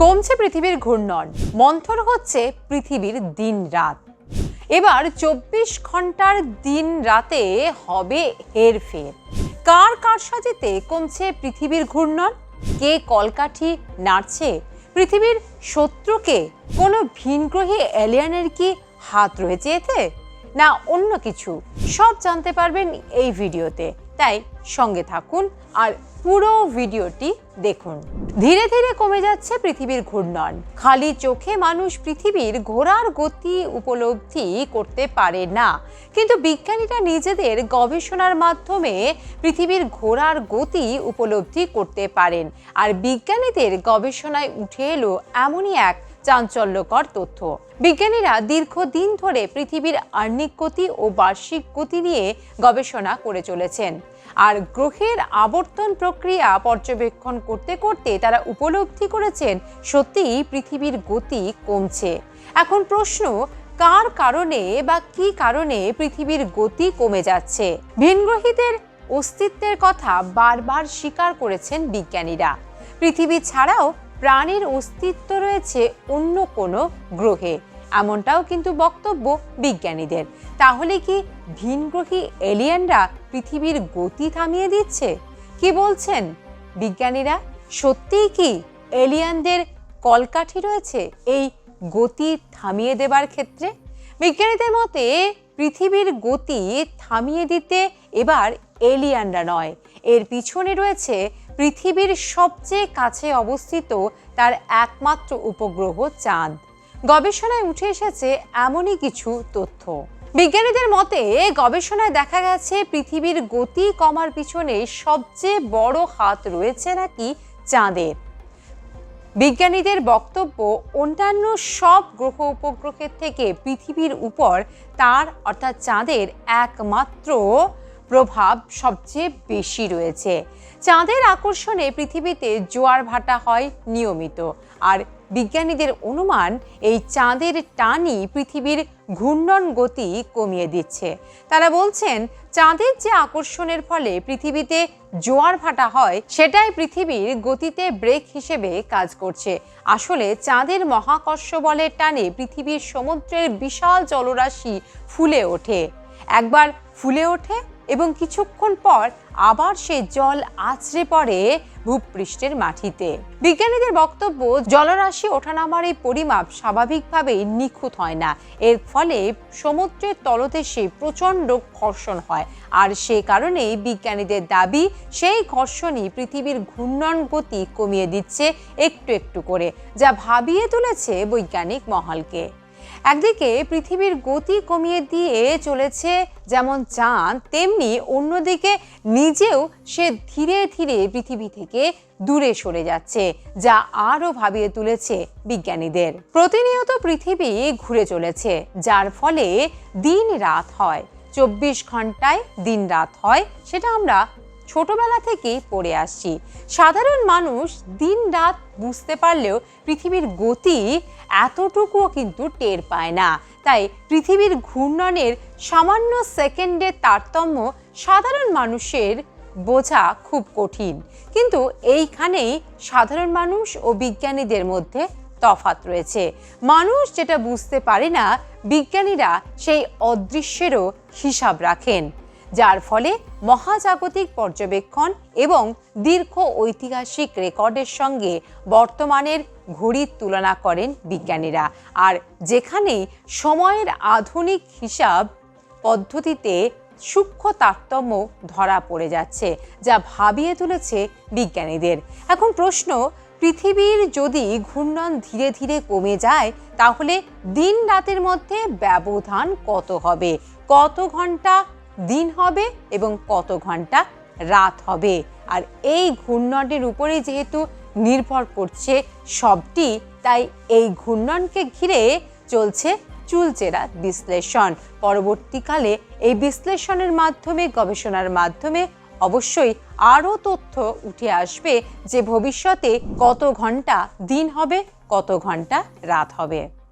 কমছে পৃথিবীর ঘূর্ণন। মন্থর হচ্ছে পৃথিবীর দিন রাত। এবার চব্বিশ ঘণ্টার দিন রাতে হবে হেরফের। কার কার সাজেতে কমছে পৃথিবীর ঘূর্ণন? কে কলকাঠি নাড়ছে? পৃথিবীর শত্রুকে কোনো ভিনগ্রহী এলিয়ানের কি হাত রয়েছে এতে? না অন্য কিছু? সব জানতে পারবেন এই ভিডিওতে। তাই সঙ্গে থাকুন আর পুরো ভিডিওটি দেখুন। ধীরে ধীরে কমে যাচ্ছে পৃথিবীর ঘূর্ণন। খালি চোখে মানুষ পৃথিবীর ঘোরার গতি উপলব্ধি করতে পারে না। কিন্তু বিজ্ঞানীরা নিজেদের গবেষণার মাধ্যমে পৃথিবীর ঘোরার গতি উপলব্ধি করতে পারেন। আর বিজ্ঞানীদের গবেষণায় উঠে এলো এমনই এক চাঞ্চল্যকর তথ্য। বিজ্ঞানীরা দীর্ঘদিন ধরে পৃথিবীর আর্নিক গতি ও বার্ষিক গতি নিয়ে গবেষণা করে চলেছেন। আর গ্রহের আবর্তন প্রক্রিয়া পর্যবেক্ষণ করতে করতে তারা উপলব্ধি করেছেন, সত্যিই পৃথিবীর গতি কমছে। এখন প্রশ্ন, কার কারণে বা কি কারণে পৃথিবীর গতি কমে যাচ্ছে? ভিনগ্রহীদের অস্তিত্বের কথা বারবার স্বীকার করেছেন বিজ্ঞানীরা। পৃথিবী ছাড়াও প্রাণীর অস্তিত্ব রয়েছে অন্য কোনো গ্রহে। এমনটাও কিন্তু বক্তব্য বিজ্ঞানীদের। তাহলে কি ভিনগ্রহী এলিয়েনরা পৃথিবীর গতি থামিয়ে দিচ্ছে? কি বলছেন বিজ্ঞানীরা? সত্যিই কি এলিয়ানদের কলকাঠি রয়েছে এই গতি থামিয়ে দেবার ক্ষেত্রে? বিজ্ঞানীদের মতে পৃথিবীর গতি থামিয়ে দিতে এবার এলিয়ানরা নয়। এর পিছনে রয়েছে পৃথিবীর সবচেয়ে কাছে অবস্থিত তার একমাত্র উপগ্রহ চাঁদ। গবেষণায় উঠে এসেছে এমনই কিছু তথ্য। বিজ্ঞানীদের মতে, গবেষণায় দেখা গেছে পৃথিবীর গতি কমার পিছনে সবচেয়ে বড় হাত রয়েছে নাকি চাঁদের। বিজ্ঞানীদের বক্তব্য, অন্যান্য সব গ্রহ উপগ্রহের থেকে পৃথিবীর উপর তার, অর্থাৎ চাঁদের, একমাত্র প্রভাব সবচেয়ে বেশি রয়েছে। চাঁদের আকর্ষণে পৃথিবীতে জোয়ার ভাটা হয় নিয়মিত। আর বিজ্ঞানীদের অনুমান, এই চাঁদের টানই পৃথিবীর ঘূর্ণন গতি কমিয়ে দিচ্ছে। তারা বলছেন, চাঁদের যে আকর্ষণের ফলে পৃথিবীতে জোয়ার ভাটা হয়, সেটাই পৃথিবীর গতিতে ব্রেক হিসেবে কাজ করছে। আসলে চাঁদের মহাকর্ষ বলের টানে পৃথিবীর সমুদ্রের বিশাল জলরাশি ফুলে ওঠে। একবার ফুলে ওঠে এবং কিছুক্ষণ পর আবার সেই জল আছড়ে পড়ে ভূপৃষ্ঠের মাটিতে। বিজ্ঞানীদের বক্তব্য, জলরাশি ওঠানামার এই পরিমাপ স্বাভাবিকভাবেই নিখুঁত হয় না। এর ফলে সমুদ্রের তলদেশে প্রচণ্ড ঘর্ষণ হয়। আর সে কারণেই বিজ্ঞানীদের দাবি, সেই ঘর্ষণই পৃথিবীর ঘূর্ণন গতি কমিয়ে দিচ্ছে একটু একটু করে, যা ভাবিয়ে তুলেছে বৈজ্ঞানিক মহলকে। একদিকে পৃথিবীর গতি কমিয়ে দিয়ে চলেছে যেমন চাঁদ, তেমনি অন্যদিকে নিজেও সে ধীরে ধীরে পৃথিবী থেকে দূরে সরে যাচ্ছে, যা আরও ভাবিয়ে তুলেছে বিজ্ঞানীদের। প্রতিনিয়ত পৃথিবী ঘুরে চলেছে, যার ফলে দিন রাত হয়, চব্বিশ ঘন্টায় দিন রাত হয়, সেটা আমরা ছোটবেলা থেকেই পড়ে আসছি। সাধারণ মানুষ দিন রাত বুঝতে পারলেও পৃথিবীর গতি এতটুকুও কিন্তু টের পায় না। তাই পৃথিবীর ঘূর্ণনের সামান্য সেকেন্ডের তারতম্য সাধারণ মানুষের বোঝা খুব কঠিন। কিন্তু এইখানেই সাধারণ মানুষ ও বিজ্ঞানীদের মধ্যে তফাত রয়েছে। মানুষ যেটা বুঝতে পারে না, বিজ্ঞানীরা সেই অদৃশ্যেরও হিসাব রাখেন। যার ফলে মহাজাগতিক পর্যবেক্ষণ এবং দীর্ঘ ঐতিহাসিক রেকর্ডের সঙ্গে বর্তমানের ঘড়ির তুলনা করেন বিজ্ঞানীরা। আর যেখানে সময়ের আধুনিক হিসাব পদ্ধতিতে সূক্ষ্ম তারতম্য ধরা পড়ে যাচ্ছে, যা ভাবিয়ে তুলেছে বিজ্ঞানীদের। এখন প্রশ্ন, পৃথিবীর যদি ঘূর্ণন ধীরে ধীরে কমে যায়, তাহলে দিন রাতের মধ্যে ব্যবধান কত হবে? কত ঘণ্টা দিন হবে এবং কত ঘণ্টা রাত হবে। আর এই ঘূর্ণনের উপরে যেহেতু নির্ভর করছে সবটি, তাই এই ঘূর্ণনকে ঘিরে চলছে চুলচেরা বিশ্লেষণ। পরবর্তীকালে এই বিশ্লেষণের মাধ্যমে, গবেষণার মাধ্যমে অবশ্যই আরও তথ্য উঠে আসবে যে ভবিষ্যতে কত ঘণ্টা দিন হবে, কত ঘণ্টা রাত হবে।